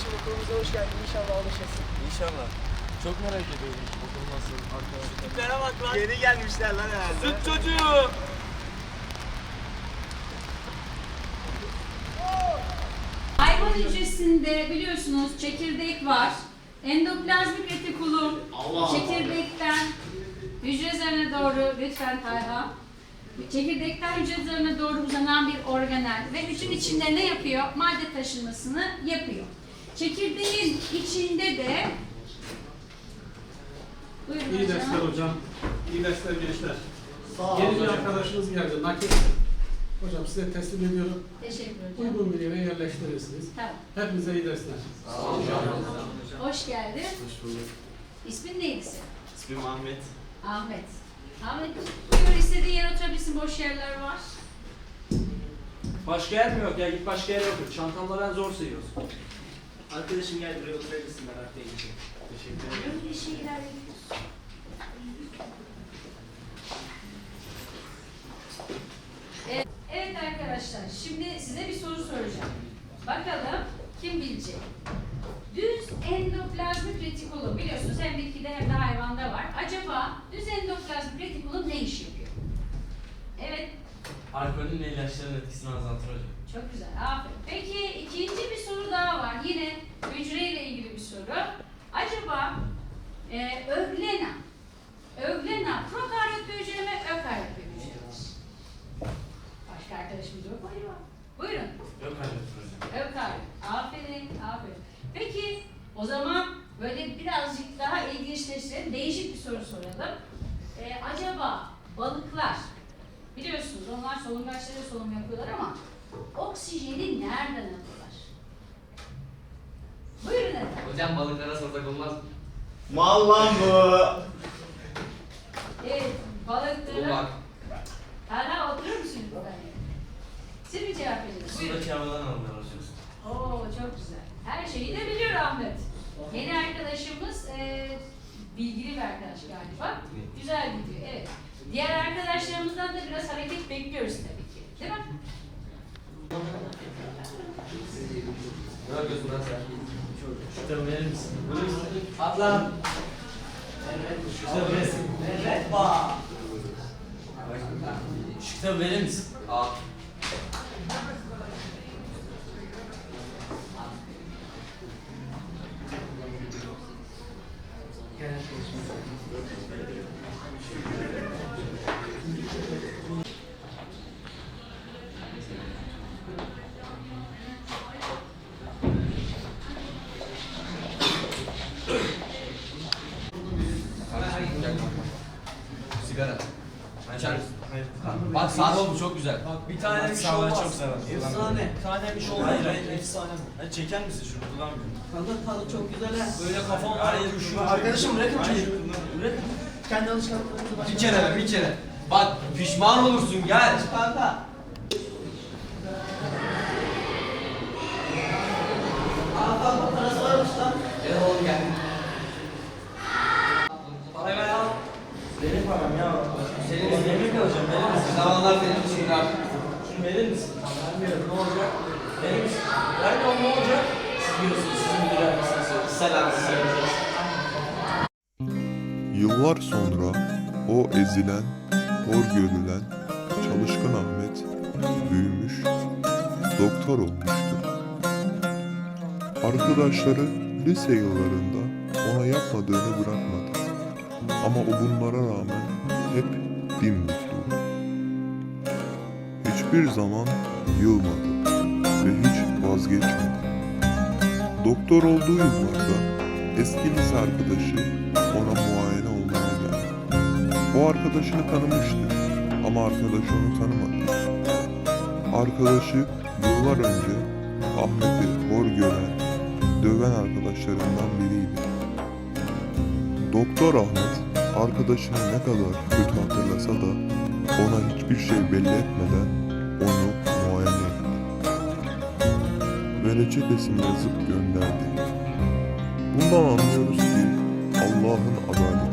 kardeşim okulumuza hoş geldin. İnşallah alışırsın. İnşallah. Çok merak ediyorum. Okul nasıl? Arkadaşlar. Bak lan. Yeni gelmişler lan herhalde. Süt çocuğu. Hayvan hücresinde biliyorsunuz çekirdek var. Endoplazmik retikulum çekirdekten hücre zarına doğru lütfen Tayha. Çekirdekten hücre zarına doğru uzanan bir organel ve hücrenin içinde ne yapıyor? Madde taşınmasını yapıyor. Çekirdeğin içinde de Buyurun İyi hocam. dersler hocam. İyi dersler gençler. Yeni bir arkadaşımız geldi. Nakit. Hocam size teslim ediyorum. Teşekkür ederim. Uygun bir yere yerleştirirsiniz. Tamam. Hepinize iyi dersler. Hoş geldin. Hoş bulduk. İsmin neydi senin? İsmim Ahmet. Ahmet. Ahmet, buyur istediğin yere oturabilirsin. Boş yerler var. Başka yer mi yok ya? Git başka yere otur. Çantamla ben zor sayıyorsun. Arkadaşım gel buraya oturabilirsin ben haftaya geçeyim. Teşekkür ederim. Şeyler yapıyorsun. Evet, evet arkadaşlar, şimdi size bir soru soracağım. Bakalım kim bilecek? Düz endoplazmik retikulum biliyorsunuz hem bitkide hem de hayvanda var. Acaba düz endoplazmik retikulum ne iş yapıyor? Evet, Alkolün ilaçların etkisini azaltır hocam. Çok güzel. Aferin. Peki ikinci bir soru daha var. Yine hücreyle ilgili bir soru. Acaba e, öglena, öglena prokaryot bir hücre mi, ökaryot bir hücredir? Başka arkadaşımız yok mu acaba? Buyurun. Yok hocam. Ökaryot. Aferin, aferin. Peki o zaman böyle birazcık daha ilginçleştirelim. Değişik bir soru soralım. E, acaba balıklar, biliyorsunuz onlar solungaçlara solunum yapıyorlar ama oksijeni nereden alıyorlar? Buyurun efendim. Hocam balıklara sorsak olmaz mı? Mal lan bu. Evet, balıkları... Bulmak. Hala oturur musun lütfen? Siz mi cevap veriyorsunuz? Buyurun. Sudaki havadan hocam. Oo çok güzel. Her şeyi de biliyor Ahmet. Yeni arkadaşımız e, bilgili bir arkadaş galiba. Güzel gidiyor, evet. Diğer arkadaşlarımızdan da biraz hareket bekliyoruz tabii ki. Değil mi? Ne yapıyorsun lan sen? Kitabı verir misin? Atla. Şu kitabı verir misin? Evet bak. Şu kitabı verir misin? Al. Sigara. Sağ ol çok güzel. Bir tane bir şey olmaz. çok. Efsane. Bir tane bir şey olmaz. Hayır hayır efsane bu. Hadi çeker misin şunu kullanmıyorum. Tadı tadı çok güzel ha. Böyle kafam var ya. Arkadaşım bırakın çocuğu. Bırakın. Kendi alışkanlıklarınızı Bir kere bir kere. Bak pişman olursun gel. Kanka. Aa kanka parası varmış lan. Gel oğlum gel. Parayı ver al. Benim param ya. Senin Senin yemek alacağım verir misin? zamanlar senin için artık. Verir misin? Vermiyorum ne olacak? Verir misin? Vermiyorum ne olacak? Siz diyorsunuz sizin müdür yardımcısınız. Selam size vereceğiz. Yıllar sonra o ezilen, hor görülen çalışkan Ahmet büyümüş, doktor olmuştu. Arkadaşları lise yıllarında ona yapmadığını bırakmadı. Ama o bunlara rağmen hep dimdikliydi. Hiçbir zaman yılmadı ve hiç vazgeçmedi. Doktor olduğu yıllarda eski lise arkadaşı ona muayene olmaya geldi. O arkadaşını tanımıştı ama arkadaş onu tanımadı. Arkadaşı yıllar önce Ahmet'i hor gören, döven arkadaşlarından biriydi. Doktor Ahmet arkadaşını ne kadar kötü hatırlasa da ona hiçbir şey belli etmeden reçetesini yazıp gönderdi. Bundan anlıyoruz ki Allah'ın adaleti.